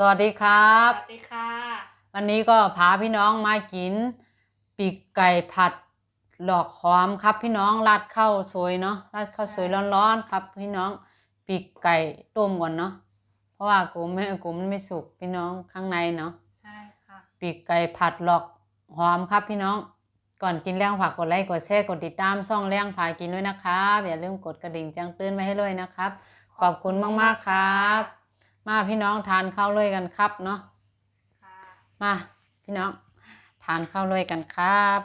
สวัสดีครับ สวัสดีค่ะ วันนี้ก็พาพี่น้องมากิน ปีกไก่ผัดดอกหอมครับพี่น้องราดข้าวสวยเนาะราดข้าวสวยร้อนๆครับ พี่น้องปีกไก่ต้มก่อนเนาะเพราะว่ากูไม่กูมันไม่สุกพี่น้องข้างในเนาะใช่ค่ะปีกไก่ผัดหลอกหอมครับพี่น้อง ก่อนกินแรงผักกดไลค์กดแชร์กดติดตามช่องแรงพากินด้วยนะครับอย่าลืมกดกระดิ่งแจ้งเตือนไว้ให้ด้วยนะครับ ขอบคุณมากๆครับ มาพี่น้องทานข้าวเลยกันครับเนาะค่ะมาพี่น้องทานข้าวเลยกันครับ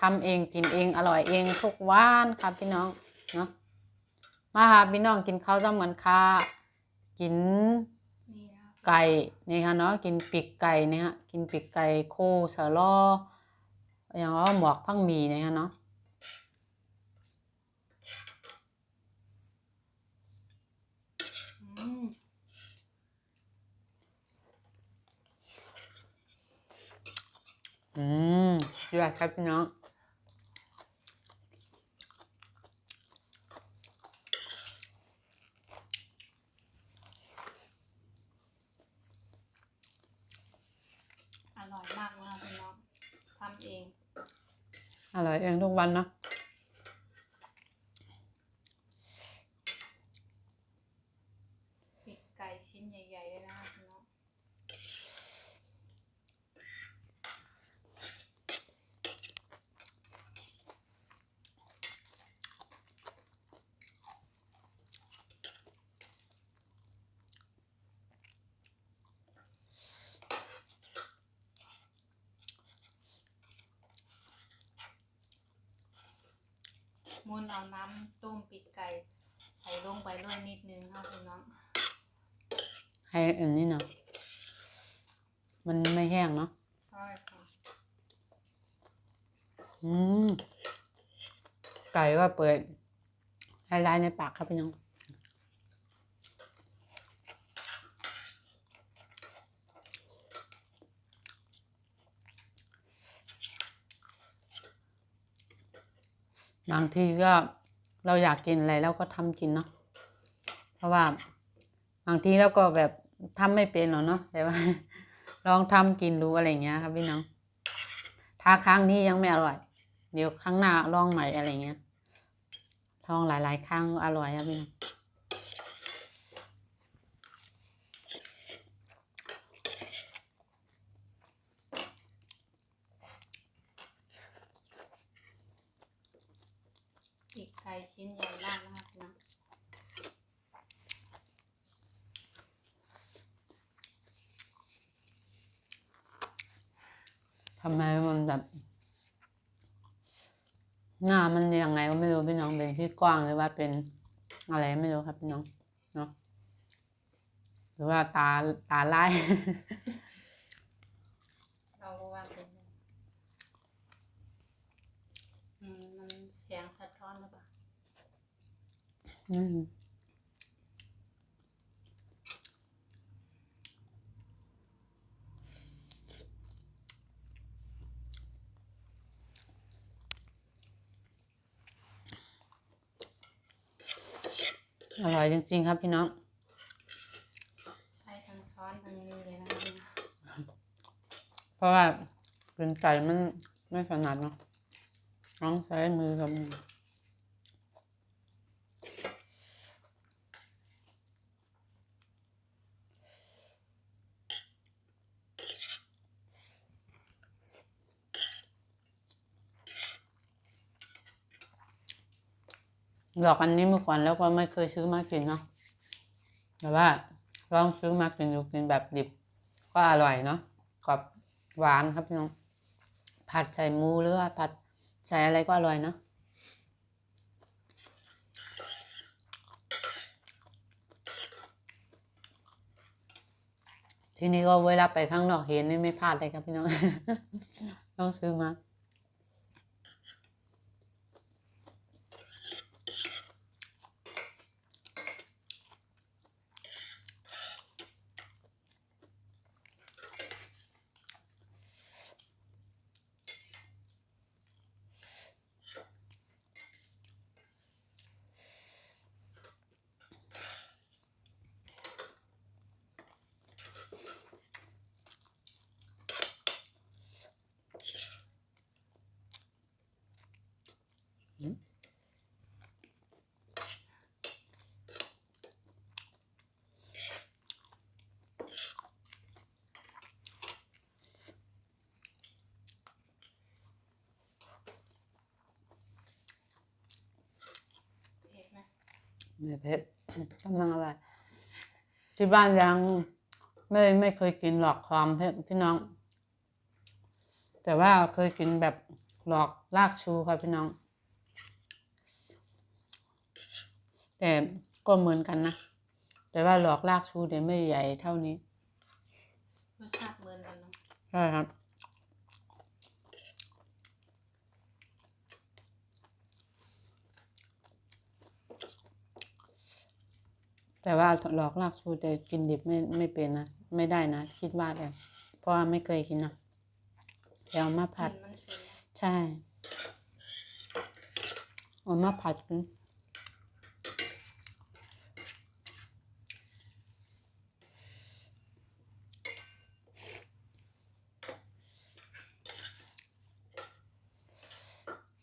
ทำเองกินเองอร่อยเองทุกวันครับพี่น้องเนาะมาค่ะพี่น้องกินข้าวจ้ำเหมือนค่ะกินนี่นะไก่นี่ค่ะเนาะกินปีกไก่เนี่ยฮะกินปีกไก่โคสะลออย่างว่าหมวกพังหมีเนี่ยฮะเนาะ อืมดีอะครับพี่น้องอร่อยมากนะคะพี่น้องทำเอง อร่อยเองทุกวันเนาะ ปีกไก่ชิ้นใหญ่ๆเลยนะคะพี่น้อง มุนเอาน้ำต้มปีกไก่ใส่ลงไปด้วยนิดนึงค่ะพี่น้องให้อันนี้เนาะมันไม่แห้งเนาะใช่ค่ะอืมไก่ก็เปิดลายๆในปากครับพี่น้อง บางทีก็เราอยากกินอะไรเราก็ทำกินเนาะเพราะว่าบางทีเราก็แบบทำไม่เป็นหรอกเนาะแต่ว่า ลองทำกินดูอะไรเงี้ยครับพี่น้อง ถ้าครั้งนี้ยังไม่อร่อย เดี๋ยวครั้งหน้าลองใหม่อะไรเงี้ยลองหลาย ๆ ครั้งอร่อยครับพี่น้อง ปีกไก่ชิ้นใหญ่มากนะคะพี่น้อง ทำไมมันแบบหน้ามันยังไงก็ไม่รู้พี่น้องเป็นที่กว้างหรือว่าเป็นอะไรไม่รู้ครับพี่น้องเนาะหรือว่าตาตาลายเราก็ว่าเป็นอืมมันเสียงสะท้อนหรือเปล่าอืมอ ร่อยจริง ๆ ครับพี่น้องใช้ทั้งช้อนทั้งนี้เลยนะคะพี่น้องเพราะว่าเป็นไก่มันไม่ถนัดเนาะต้องใช้มือกับมือ ดอกอันนี้เมื่อก่อนแล้วก็ไม่เคยซื้อมากินเนาะแต่ว่าลองซื้อมากินดูกินแบบดิบ ก็อร่อยเนาะกรอบหวานครับพี่น้อง ผัดใส่หมูหรือว่าผัดใส่อะไรก็อร่อยเนาะทีนี้ก็เวลาไปข้างนอกเห็นนี่ไม่พลาดเลยครับพี่น้อง ต้องซื้อมา อ ไม่เผ็ดกำลังอร่อยที่บ้านยังไม่ไม่เคยกินหลอกความเผ็ดพี่น้อง แต่ว่าเคยกินแบบหลอกลากชูค่ะพี่น้อง แต่ก็เหมือนกันนะ แต่ว่าหลอกลากชูเดี๋ยวไม่ใหญ่เท่านี้รสชาติเหมือนกันเนาะใช่ครับ แต่ว่าหลอกลากชูแต่กินดิบไม่ไม่เป็นนะ ไม่ได้นะ คิดว่าเลยเพราะว่าไม่เคยกินนะเดี๋ยวเอามากผัดลิ่นมันฉุนใช่เอามาผัดกิน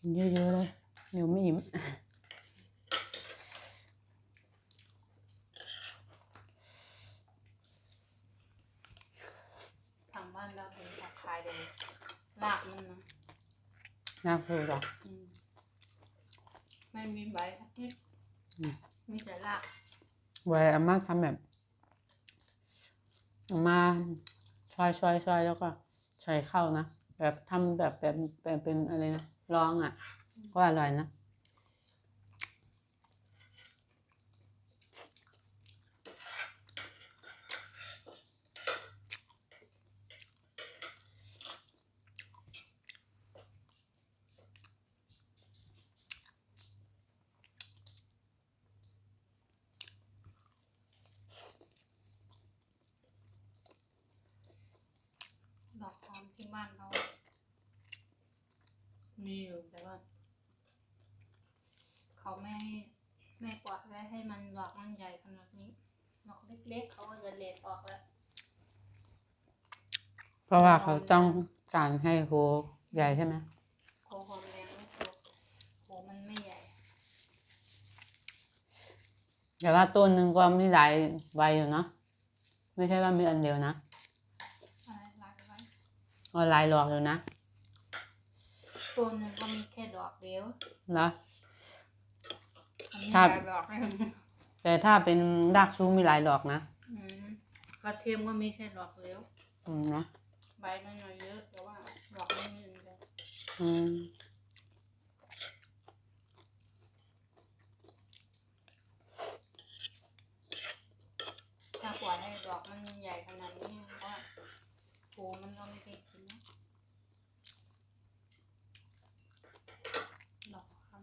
กินเยอะๆเลยเดี๋ยวไม่อิ่ม ทางบ้านเราเป็นผักคายเลยรากมันนะ น่าพูดหรอก อืมไม่มีใบสักนิดอืม มีแต่รากไว้อาม่าทำแบบอาม่าช่อยช่อยช่อยแล้วก็ใส่ข้าวนะ แบบทำแบบแบบแบบเป็นอะไรนะร้องอะ ก็อร่อยนะ ดอ กหอมที่บ้านเรามีอยู่แต่ว่า เขาไม่ให้ไม่ปล่อยไว้ให้มันดอกมันใหญ่ขนาดนี้ดอกเล็กๆเขาก็จะเล็ดออกแล้วเพราะว่าเขาต้องการให้โฮใหญ่ใช่ไหมโคหอมแดงไม่ถูกโหมันไม่ใหญ่ แต่ว่าต้นหนึ่งก็มีหลายใบอยู่เนาะไม่ใช่ว่ามีอันเดียวนะ อะไรหลายไว้ ก็หลายหลอกอยู่นะต้นหนึงก็มีแค่ดอกเดียวแล้วอันนี้ครับ หลายดอกเลยแต่ถ้าเป็นรากชูมีหลายดอกนะอืมกระเทียมก็มีแค่ดอกเดียวอืมเนาะใบน้อยๆเยอะแต่ว่าดอกไม่มีเลยอืม ถ้าปล่อยให้ดอกมันใหญ่ขนาดนี้ว่าโหมันก็ไม่ได้กินนะดอกครับ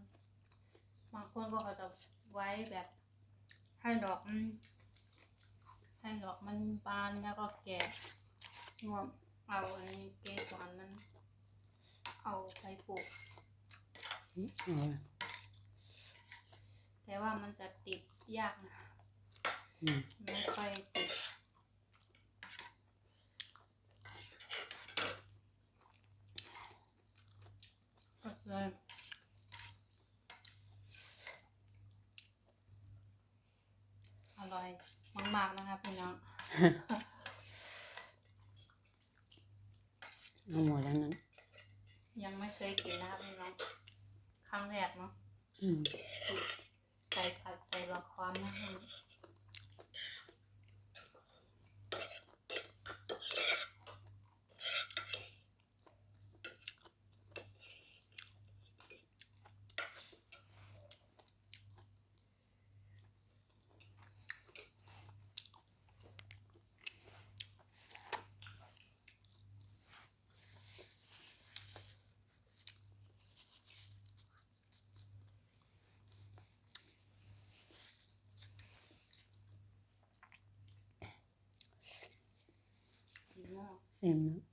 บางคนก็เขาจะไว้แบบ ให้ดอกมันให้ดอกมันบานแล้วก็แก่งวมเอาอันนี้เกสรมัน เอาไปปลูกเอาเลยแต่ว่ามันจะติดยากนะอืมไม่ค่อยติดสดเลยอร่อยมากๆนะคะพี่น้อง เอาหมดแล้วนั้น ยังไม่เคยกินนะคะพี่น้องครั้งแรกเนาะอืม ใส่ผัดใส่ละครนะคะดีมาก อิ่ม นะ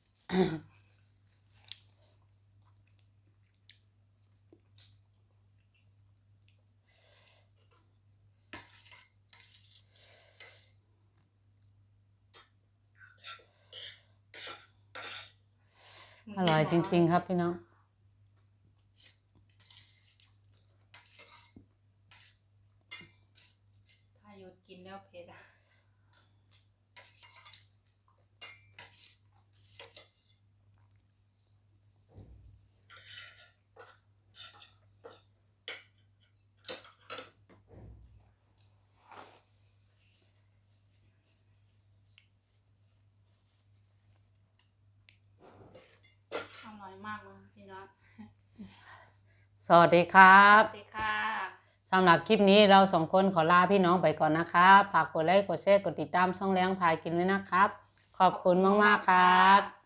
อร่อยจริง ๆ ครับพี่น้องถ้าหยุดกินแล้วเผ็ดอะ มากเลยพี่นองสวัสดีครับสวัสดีค่ะ สำหรับคลิปนี้เราสองคนขอลาพี่น้องไปก่อนนะครับฝากกดไลค์ กดแชร์ กดติดตามช่องแรงพายกินด้วยนะครับ ขอบคุณมาก ๆ ครับ